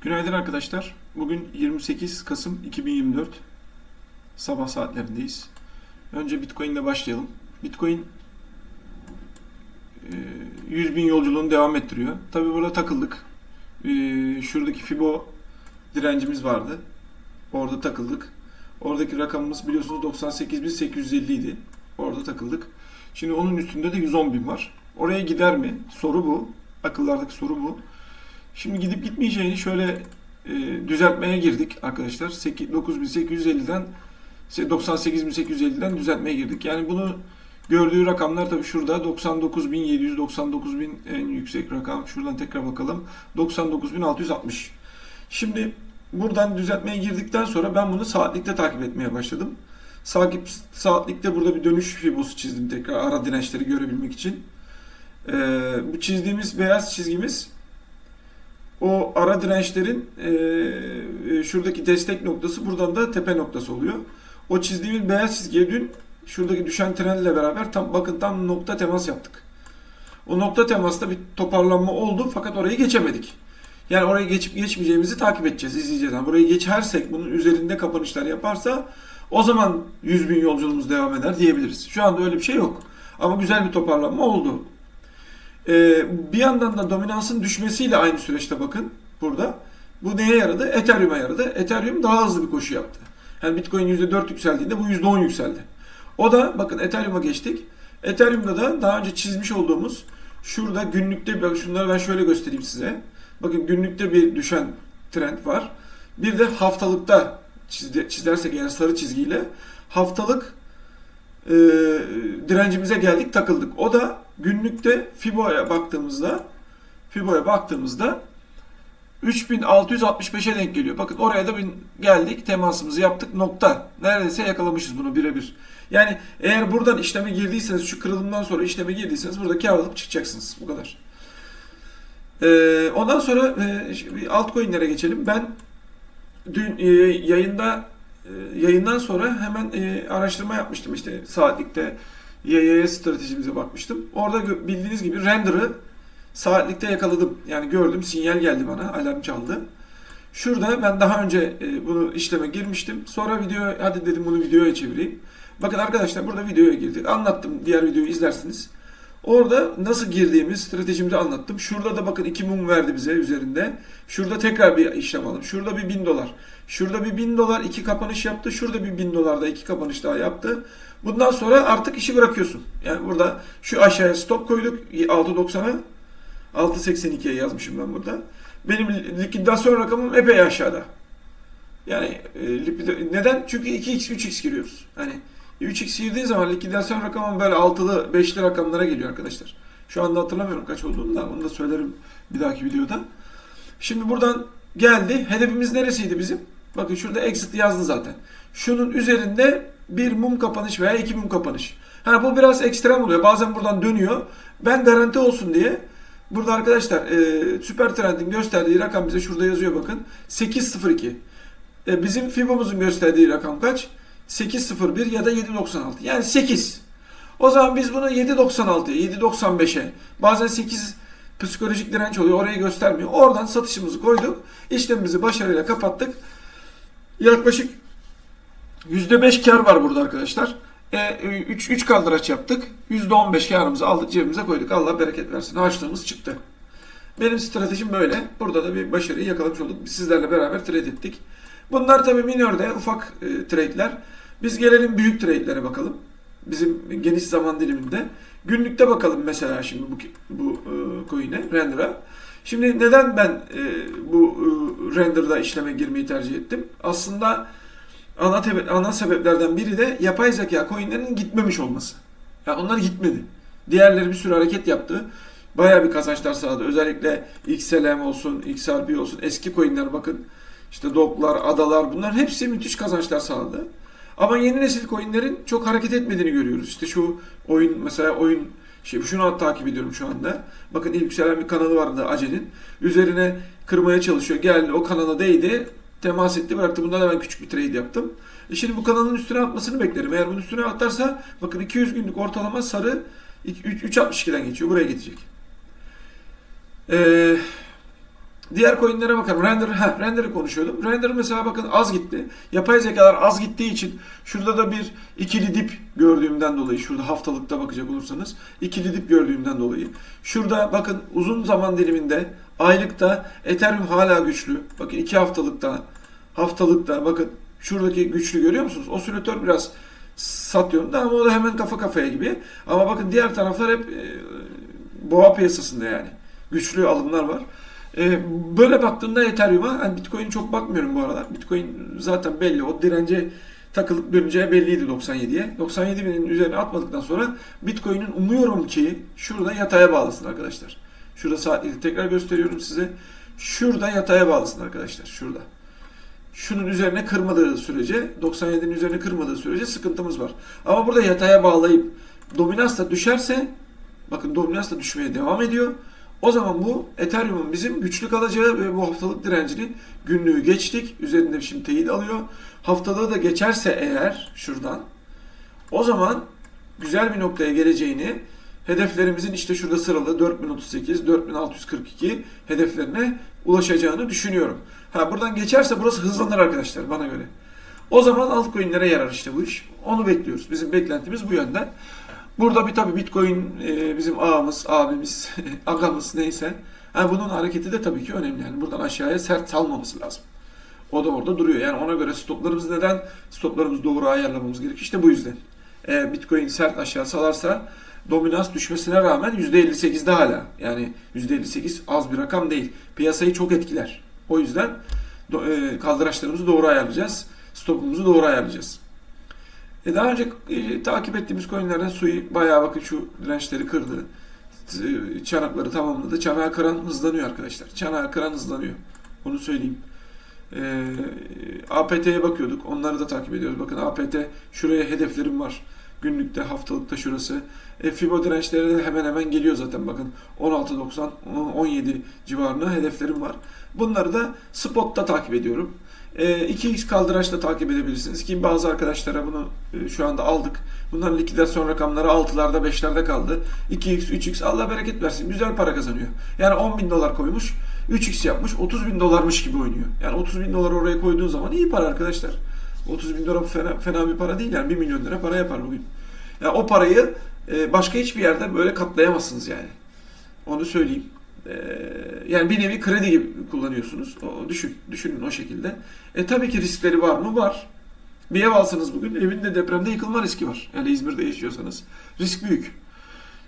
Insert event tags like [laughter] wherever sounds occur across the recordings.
Günaydın arkadaşlar. Bugün 28 Kasım 2024 sabah saatlerindeyiz. Önce Bitcoin ile başlayalım. Bitcoin e, 100 bin yolculuğunu devam ettiriyor. Tabi burada takıldık. E, Şuradaki Fibo direncimiz vardı. Orada takıldık. Oradaki rakamımız biliyorsunuz 98.850 idi. Orada takıldık. Şimdi onun üstünde de 110 bin var. Oraya gider mi? Soru bu. Akıllardaki soru bu. Şimdi gidip gitmeyeceğini şöyle e, düzeltmeye girdik arkadaşlar. 9850'den 98.850'den düzeltmeye girdik. Yani bunu gördüğü rakamlar tabii şurada 99.700, 99.000 en yüksek rakam. Şuradan tekrar bakalım. 99.660. Şimdi buradan düzeltmeye girdikten sonra ben bunu saatlikte takip etmeye başladım. Sakip, saatlikte burada bir dönüş fibosu çizdim tekrar ara dirençleri görebilmek için. Ee, bu çizdiğimiz beyaz çizgimiz o ara dirençlerin e, e, şuradaki destek noktası buradan da tepe noktası oluyor. O çizdiğimiz beyaz çizgiye dün şuradaki düşen trendle beraber tam bakın tam nokta temas yaptık. O nokta temasta bir toparlanma oldu fakat orayı geçemedik. Yani orayı geçip geçmeyeceğimizi takip edeceğiz, izleyeceğiz. Yani burayı geçersek bunun üzerinde kapanışlar yaparsa o zaman 100 bin yolculuğumuz devam eder diyebiliriz. Şu anda öyle bir şey yok. Ama güzel bir toparlanma oldu. Ee, bir yandan da dominansın düşmesiyle aynı süreçte bakın burada. Bu neye yaradı? Ethereum'a yaradı. Ethereum daha hızlı bir koşu yaptı. Yani Bitcoin %4 yükseldiğinde bu %10 yükseldi. O da bakın Ethereum'a geçtik. Ethereum'da da daha önce çizmiş olduğumuz şurada günlükte bak şunları ben şöyle göstereyim size. Bakın günlükte bir düşen trend var. Bir de haftalıkta çizde, çizersek yani sarı çizgiyle haftalık e, direncimize geldik takıldık. O da günlükte Fibo'ya baktığımızda Fibo'ya baktığımızda 3665'e denk geliyor. Bakın oraya da geldik temasımızı yaptık nokta. Neredeyse yakalamışız bunu birebir. Yani eğer buradan işleme girdiyseniz şu kırılımdan sonra işleme girdiyseniz burada kar alıp çıkacaksınız. Bu kadar. Ee, ondan sonra e, altcoin'lere geçelim. Ben dün e, yayında e, yayından sonra hemen e, araştırma yapmıştım işte saatlikte YYS stratejimize bakmıştım. Orada bildiğiniz gibi render'ı saatlikte yakaladım. Yani gördüm sinyal geldi bana alarm çaldı. Şurada ben daha önce e, bunu işleme girmiştim. Sonra video hadi dedim bunu videoya çevireyim. Bakın arkadaşlar burada videoya girdik. Anlattım diğer videoyu izlersiniz. Orada nasıl girdiğimiz stratejimizi anlattım. Şurada da bakın 2 mum verdi bize üzerinde. Şurada tekrar bir işlem aldım. Şurada bir 1000 dolar. Şurada bir 1000 dolar iki kapanış yaptı. Şurada bir 1000 dolar da iki kapanış daha yaptı. Bundan sonra artık işi bırakıyorsun. Yani burada şu aşağıya stop koyduk 6.90'a. 6.82'ye yazmışım ben burada. Benim likidasyon rakamım epey aşağıda. Yani e, neden? Çünkü 2x 3x giriyoruz. Hani 3x girdiği zaman likidasyon rakamım böyle 6'lı 5'li rakamlara geliyor arkadaşlar. Şu anda hatırlamıyorum kaç olduğunu da onu da söylerim bir dahaki videoda. Şimdi buradan geldi. Hedefimiz neresiydi bizim? Bakın şurada exit yazdı zaten. Şunun üzerinde bir mum kapanış veya iki mum kapanış. Ha bu biraz ekstrem oluyor. Bazen buradan dönüyor. Ben garanti olsun diye burada arkadaşlar e, Süper Trend'in gösterdiği rakam bize şurada yazıyor bakın. 8.02. E, bizim FIBO'muzun gösterdiği rakam kaç? 8.01 ya da 7.96. Yani 8. O zaman biz bunu 7.96'ya, 7.95'e, bazen 8 psikolojik direnç oluyor. Orayı göstermiyor. Oradan satışımızı koyduk. İşlemimizi başarıyla kapattık. Yaklaşık %5 kar var burada arkadaşlar. E, 3, 3 kaldıraç yaptık. %15 karımızı aldık cebimize koyduk. Allah bereket versin. Harçlığımız çıktı. Benim stratejim böyle. Burada da bir başarıyı yakalamış olduk. Sizlerle beraber trade ettik. Bunlar tabii minörde ufak e, trade'ler. Biz gelelim büyük trade'lere bakalım. Bizim geniş zaman diliminde. Günlükte bakalım mesela şimdi bu, bu e, coin'e, render'a. Şimdi neden ben e, bu e, render'da işleme girmeyi tercih ettim? Aslında ana, tebe, ana sebeplerden biri de yapay zeka coin'lerinin gitmemiş olması. Yani onlar gitmedi. Diğerleri bir sürü hareket yaptı. Bayağı bir kazançlar sağladı. Özellikle XLM olsun, XRP olsun, eski coin'ler bakın. İşte doklar, adalar bunlar hepsi müthiş kazançlar sağladı. Ama yeni nesil coinlerin çok hareket etmediğini görüyoruz. İşte şu oyun mesela oyun şey şunu takip ediyorum şu anda. Bakın ilk yükselen bir kanalı vardı Ace'nin. Üzerine kırmaya çalışıyor. Geldi o kanala değdi. Temas etti bıraktı. Bundan hemen küçük bir trade yaptım. E şimdi bu kanalın üstüne atmasını beklerim. Eğer bunun üstüne atarsa bakın 200 günlük ortalama sarı 3.62'den geçiyor. Buraya gidecek. Ee, Diğer coinlere bakalım. Render, ha, Render'ı konuşuyordum. Render mesela bakın az gitti. Yapay zekalar az gittiği için şurada da bir ikili dip gördüğümden dolayı şurada haftalıkta bakacak olursanız ikili dip gördüğümden dolayı. Şurada bakın uzun zaman diliminde aylıkta Ethereum hala güçlü. Bakın iki haftalıkta haftalıkta bakın şuradaki güçlü görüyor musunuz? Osilatör biraz sat yönünde ama o da hemen kafa kafaya gibi. Ama bakın diğer taraflar hep e, boğa piyasasında yani. Güçlü alımlar var. E, böyle baktığında Ethereum'a, yani Bitcoin'e çok bakmıyorum bu aralar. Bitcoin zaten belli. O dirence takılıp döneceği belliydi 97'ye. 97 binin üzerine atmadıktan sonra Bitcoin'in umuyorum ki şurada yataya bağlasın arkadaşlar. Şurada saatleri tekrar gösteriyorum size. Şurada yataya bağlasın arkadaşlar. Şurada. Şunun üzerine kırmadığı sürece, 97'nin üzerine kırmadığı sürece sıkıntımız var. Ama burada yataya bağlayıp dominans da düşerse, bakın dominans da düşmeye devam ediyor. O zaman bu Ethereum'un bizim güçlü kalacağı ve bu haftalık direncinin günlüğü geçtik. Üzerinde şimdi teyit alıyor. Haftalığı da geçerse eğer şuradan o zaman güzel bir noktaya geleceğini hedeflerimizin işte şurada sıralı 4038, 4642 hedeflerine ulaşacağını düşünüyorum. Ha buradan geçerse burası hızlanır arkadaşlar bana göre. O zaman altcoin'lere yarar işte bu iş. Onu bekliyoruz. Bizim beklentimiz bu yönde. Burada bir tabii Bitcoin e, bizim ağamız, abimiz, [laughs] agamız neyse. Ha, bunun hareketi de tabii ki önemli. Yani buradan aşağıya sert salmaması lazım. O da orada duruyor. Yani ona göre stoplarımız neden? Stoplarımızı doğru ayarlamamız gerekiyor. İşte bu yüzden. Eğer Bitcoin sert aşağı salarsa dominans düşmesine rağmen %58'de hala. Yani %58 az bir rakam değil. Piyasayı çok etkiler. O yüzden e, kaldıraçlarımızı doğru ayarlayacağız. Stopumuzu doğru ayarlayacağız. E daha önce e, takip ettiğimiz coinlerden Sui bayağı bakın şu dirençleri kırdı. T- Çanakları tamamladı. Çanağı kıran hızlanıyor arkadaşlar. Çanağı kıran hızlanıyor. Onu söyleyeyim. E, APT'ye bakıyorduk. Onları da takip ediyoruz. Bakın APT şuraya hedeflerim var. Günlükte, haftalıkta şurası. E, Fibo dirençleri de hemen hemen geliyor zaten bakın. 16.90, 17 civarında hedeflerim var. Bunları da spotta takip ediyorum. E, 2x kaldıraçla takip edebilirsiniz ki bazı arkadaşlara bunu e, şu anda aldık. Bunların likidasyon rakamları 6'larda 5'lerde kaldı. 2x, 3x Allah bereket versin. Güzel para kazanıyor. Yani 10 bin dolar koymuş. 3x yapmış. 30 bin dolarmış gibi oynuyor. Yani 30 bin dolar oraya koyduğun zaman iyi para arkadaşlar. 30 bin dolar fena, fena bir para değil yani 1 milyon lira para yapar bugün. Yani o parayı e, başka hiçbir yerde böyle katlayamazsınız yani. Onu söyleyeyim. E, yani bir nevi kredi gibi kullanıyorsunuz. O, düşün, düşünün o şekilde. E tabii ki riskleri var mı? Var. Bir ev alsanız bugün evinde depremde yıkılma riski var. Yani İzmir'de yaşıyorsanız. Risk büyük.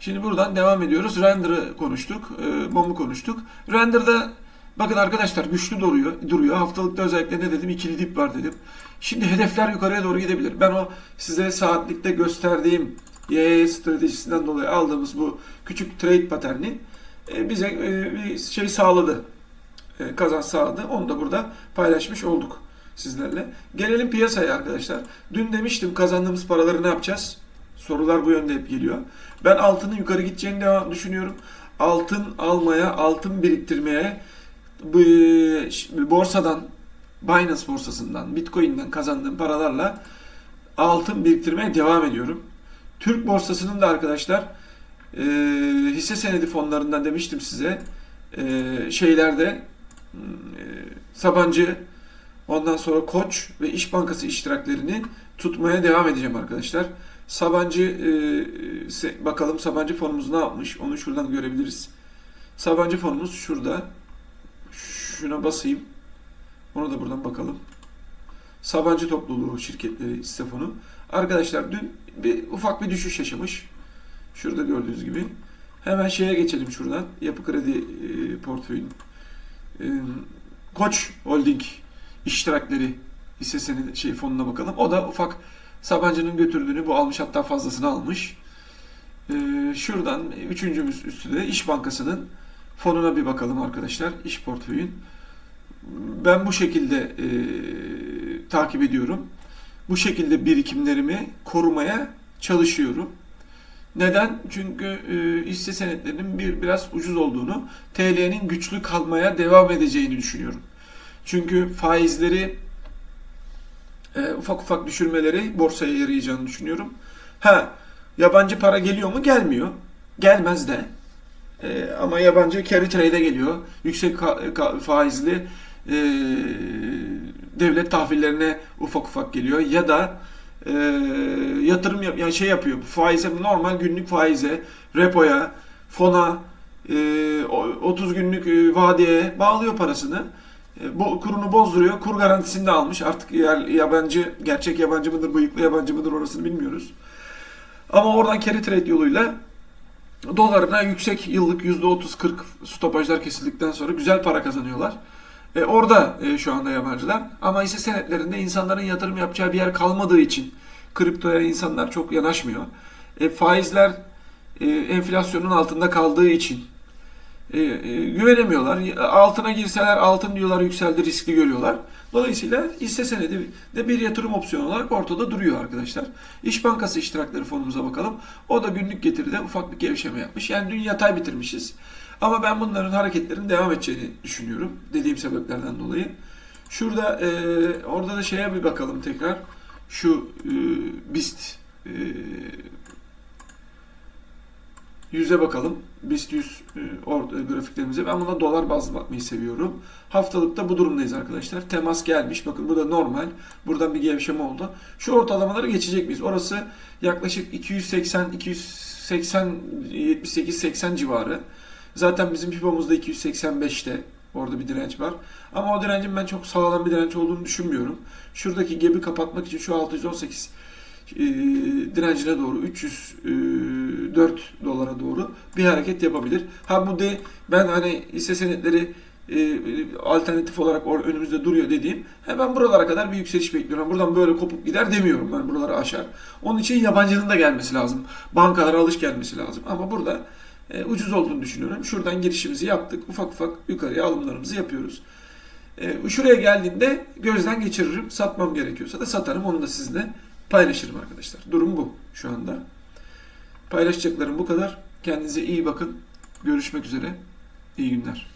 Şimdi buradan devam ediyoruz. Render'ı konuştuk. E, BOM'u konuştuk. Render'da bakın arkadaşlar güçlü duruyor. duruyor. Haftalıkta özellikle ne dedim? İkili dip var dedim. Şimdi hedefler yukarıya doğru gidebilir. Ben o size saatlikte gösterdiğim YY stratejisinden dolayı aldığımız bu küçük trade paterni e, bize e, bir şey sağladı. E, kazanç sağladı. Onu da burada paylaşmış olduk sizlerle. Gelelim piyasaya arkadaşlar. Dün demiştim kazandığımız paraları ne yapacağız? Sorular bu yönde hep geliyor. Ben altının yukarı gideceğini devam düşünüyorum. Altın almaya, altın biriktirmeye borsadan Binance borsasından, Bitcoin'den kazandığım paralarla altın biriktirmeye devam ediyorum. Türk borsasının da arkadaşlar e, hisse senedi fonlarından demiştim size e, şeylerde e, Sabancı ondan sonra Koç ve İş Bankası iştiraklerini tutmaya devam edeceğim arkadaşlar. Sabancı e, bakalım Sabancı fonumuz ne yapmış onu şuradan görebiliriz. Sabancı fonumuz şurada. Şuna basayım. Onu da buradan bakalım. Sabancı topluluğu şirketleri hisse. Arkadaşlar dün bir ufak bir düşüş yaşamış. Şurada gördüğünüz gibi. Hemen şeye geçelim şuradan. Yapı kredi e, portföyün. E, Koç Holding iştirakleri hisse senedi şey fonuna bakalım. O da ufak Sabancı'nın götürdüğünü bu almış hatta fazlasını almış. E, şuradan üçüncümüz üstüde İş Bankası'nın fonuna bir bakalım arkadaşlar. İş portföyün ben bu şekilde e, takip ediyorum. Bu şekilde birikimlerimi korumaya çalışıyorum. Neden? Çünkü e, hisse senetlerinin bir biraz ucuz olduğunu, TL'nin güçlü kalmaya devam edeceğini düşünüyorum. Çünkü faizleri e, ufak ufak düşürmeleri borsaya yarayacağını düşünüyorum. Ha, yabancı para geliyor mu? Gelmiyor. Gelmez de. E, ama yabancı carry trade'e geliyor. Yüksek faizli e, devlet tahvillerine ufak ufak geliyor. Ya da e, yatırım yap yani şey yapıyor. Faize normal günlük faize repoya fona e, o- 30 günlük vadeye bağlıyor parasını. E, kurunu bozduruyor. Kur garantisini de almış. Artık yer- yabancı gerçek yabancı mıdır bıyıklı yabancı mıdır orasını bilmiyoruz. Ama oradan carry trade yoluyla dolarına yüksek yıllık %30-40 stopajlar kesildikten sonra güzel para kazanıyorlar. E, orada e, şu anda yabancılar. Ama hisse senetlerinde insanların yatırım yapacağı bir yer kalmadığı için kriptoya insanlar çok yanaşmıyor. E, faizler e, enflasyonun altında kaldığı için e, e, güvenemiyorlar. Altına girseler altın diyorlar yükseldi riskli görüyorlar. Dolayısıyla hisse senedi de bir yatırım opsiyonu olarak ortada duruyor arkadaşlar. İş Bankası iştirakleri fonumuza bakalım. O da günlük getiride ufak bir gevşeme yapmış. Yani dün yatay bitirmişiz. Ama ben bunların hareketlerin devam edeceğini düşünüyorum. Dediğim sebeplerden dolayı. Şurada e, orada da şeye bir bakalım tekrar. Şu e, BIST e, yüze bakalım. BIST 100 e, e, grafiklerimize. Ben buna dolar bazlı bakmayı seviyorum. Haftalıkta bu durumdayız arkadaşlar. Temas gelmiş. Bakın bu da normal. Buradan bir gevşeme oldu. Şu ortalamaları geçecek miyiz? Orası yaklaşık 280 280 78 80 civarı. Zaten bizim pipomuzda 285'te. Orada bir direnç var. Ama o direncin ben çok sağlam bir direnç olduğunu düşünmüyorum. Şuradaki gebi kapatmak için şu 618 e, direncine doğru 304 dolara doğru bir hareket yapabilir. Ha bu de ben hani hisse senetleri e, alternatif olarak or, önümüzde duruyor dediğim hemen buralara kadar bir yükseliş bekliyorum. Buradan böyle kopup gider demiyorum ben buraları aşar. Onun için yabancının da gelmesi lazım. Bankalara alış gelmesi lazım. Ama burada e, ucuz olduğunu düşünüyorum. Şuradan girişimizi yaptık. Ufak ufak yukarıya alımlarımızı yapıyoruz. E, şuraya geldiğinde gözden geçiririm. Satmam gerekiyorsa da satarım. Onu da sizinle paylaşırım arkadaşlar. Durum bu şu anda. Paylaşacaklarım bu kadar. Kendinize iyi bakın. Görüşmek üzere. İyi günler.